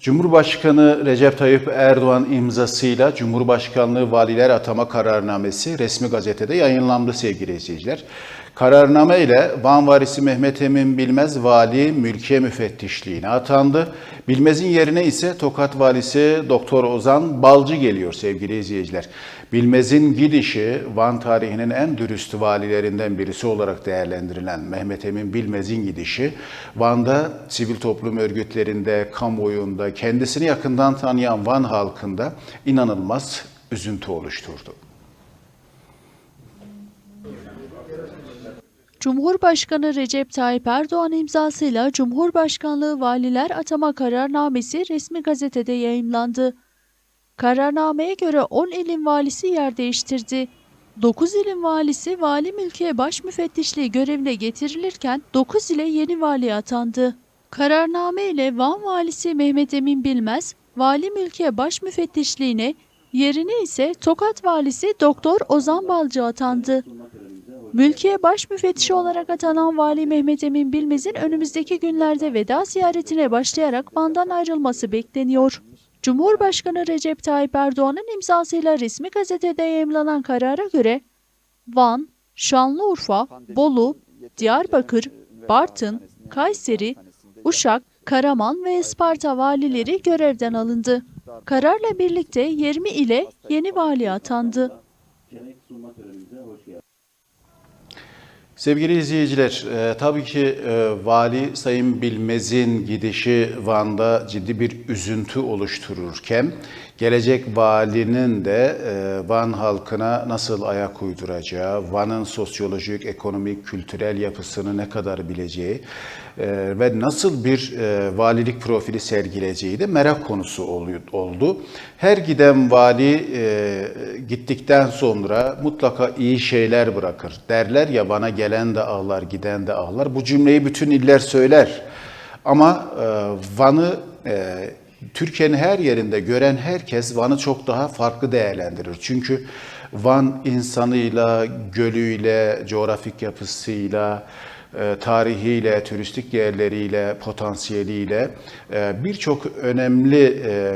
Cumhurbaşkanı Recep Tayyip Erdoğan imzasıyla Cumhurbaşkanlığı Valiler Atama Kararnamesi resmi gazetede yayınlandı sevgili izleyiciler. Kararname ile Van Valisi Mehmet Emin Bilmez Vali Mülkiye Müfettişliğine atandı. Bilmez'in yerine ise Tokat Valisi Doktor Ozan Balcı geliyor sevgili izleyiciler. Bilmez'in gidişi Van tarihinin en dürüst valilerinden birisi olarak değerlendirilen Mehmet Emin Bilmez'in gidişi Van'da sivil toplum örgütlerinde, kamuoyunda, kendisini yakından tanıyan Van halkında inanılmaz üzüntü oluşturdu. Cumhurbaşkanı Recep Tayyip Erdoğan imzasıyla Cumhurbaşkanlığı Valiler Atama Kararnamesi resmi gazetede yayımlandı. Kararnameye göre 10 ilin valisi yer değiştirdi. 9 ilin valisi vali mülkiye baş müfettişliği görevine getirilirken 9 ile yeni vali atandı. Kararname ile Van valisi Mehmet Emin Bilmez, vali mülkiye baş müfettişliğine, yerine ise Tokat valisi Doktor Ozan Balcı atandı. Mülkiye baş müfettişi olarak atanan Vali Mehmet Emin Bilmez'in önümüzdeki günlerde veda ziyaretine başlayarak Van'dan ayrılması bekleniyor. Cumhurbaşkanı Recep Tayyip Erdoğan'ın imzasıyla resmi gazetede yayımlanan karara göre Van, Şanlıurfa, Bolu, Diyarbakır, Bartın, Kayseri, Uşak, Karaman ve Isparta valileri görevden alındı. Kararla birlikte 20 ile yeni vali atandı. Sevgili izleyiciler, e, tabii ki e, Vali Sayın Bilmez'in gidişi Van'da ciddi bir üzüntü oluştururken, gelecek valinin de e, Van halkına nasıl ayak uyduracağı, Van'ın sosyolojik, ekonomik, kültürel yapısını ne kadar bileceği e, ve nasıl bir e, valilik profili sergileyeceği de merak konusu oldu. Her giden vali gittikten sonra mutlaka iyi şeyler bırakır. Derler ya bana gelen de ağlar, giden de ağlar. Bu cümleyi bütün iller söyler. Ama Van'ı Türkiye'nin her yerinde gören herkes Van'ı çok daha farklı değerlendirir. Çünkü Van insanıyla, gölüyle, coğrafik yapısıyla, tarihiyle, turistik yerleriyle, potansiyeliyle e, birçok önemli e,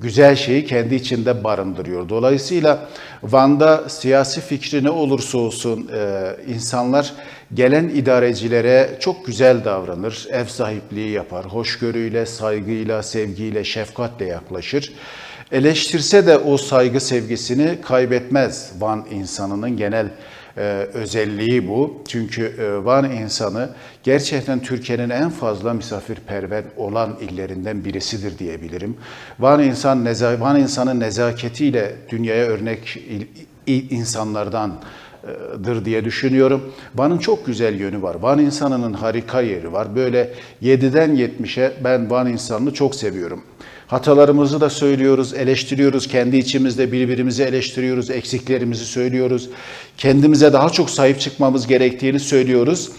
güzel şeyi kendi içinde barındırıyor. Dolayısıyla Van'da siyasi fikri ne olursa olsun e, insanlar gelen idarecilere çok güzel davranır, ev sahipliği yapar, hoşgörüyle, saygıyla, sevgiyle, şefkatle yaklaşır. Eleştirse de o saygı sevgisini kaybetmez Van insanının genel e, özelliği bu. Çünkü e, Van insanı gerçekten Türkiye'nin en fazla misafirperver olan illerinden birisidir diyebilirim. Van insan neza Van insanın nezaketiyle dünyaya örnek il- il- insanlardan dır diye düşünüyorum. Van'ın çok güzel yönü var. Van insanının harika yeri var. Böyle 7'den 70'e ben Van insanını çok seviyorum. Hatalarımızı da söylüyoruz, eleştiriyoruz. Kendi içimizde birbirimizi eleştiriyoruz, eksiklerimizi söylüyoruz. Kendimize daha çok sahip çıkmamız gerektiğini söylüyoruz.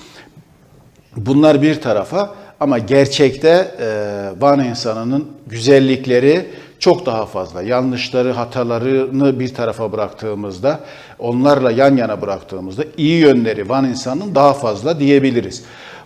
Bunlar bir tarafa ama gerçekte e, Van insanının güzellikleri çok daha fazla. Yanlışları, hatalarını bir tarafa bıraktığımızda, onlarla yan yana bıraktığımızda iyi yönleri Van insanının daha fazla diyebiliriz.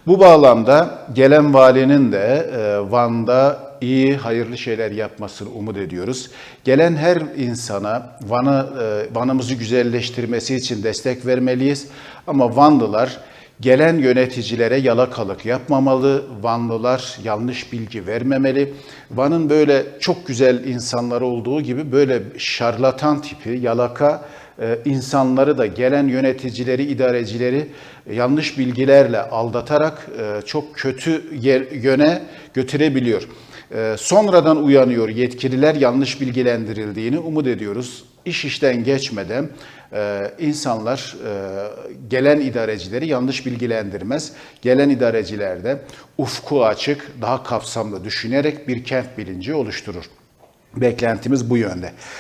Bu bağlamda gelen valinin de e, Van'da iyi, hayırlı şeyler yapmasını umut ediyoruz. Gelen her insana Van'ı, e, Van'ımızı güzelleştirmesi için destek vermeliyiz. Ama Vanlılar Gelen yöneticilere yalakalık yapmamalı, Vanlılar yanlış bilgi vermemeli. Van'ın böyle çok güzel insanlar olduğu gibi böyle şarlatan tipi, yalaka e, insanları da gelen yöneticileri, idarecileri yanlış bilgilerle aldatarak e, çok kötü yöne götürebiliyor. E, Sonradan uyanıyor yetkililer yanlış bilgilendirildiğini umut ediyoruz. İş işten geçmeden e, insanlar e, gelen idarecileri yanlış bilgilendirmez. Gelen idareciler de ufku açık, daha kapsamlı düşünerek bir kent bilinci oluşturur. Beklentimiz bu yönde.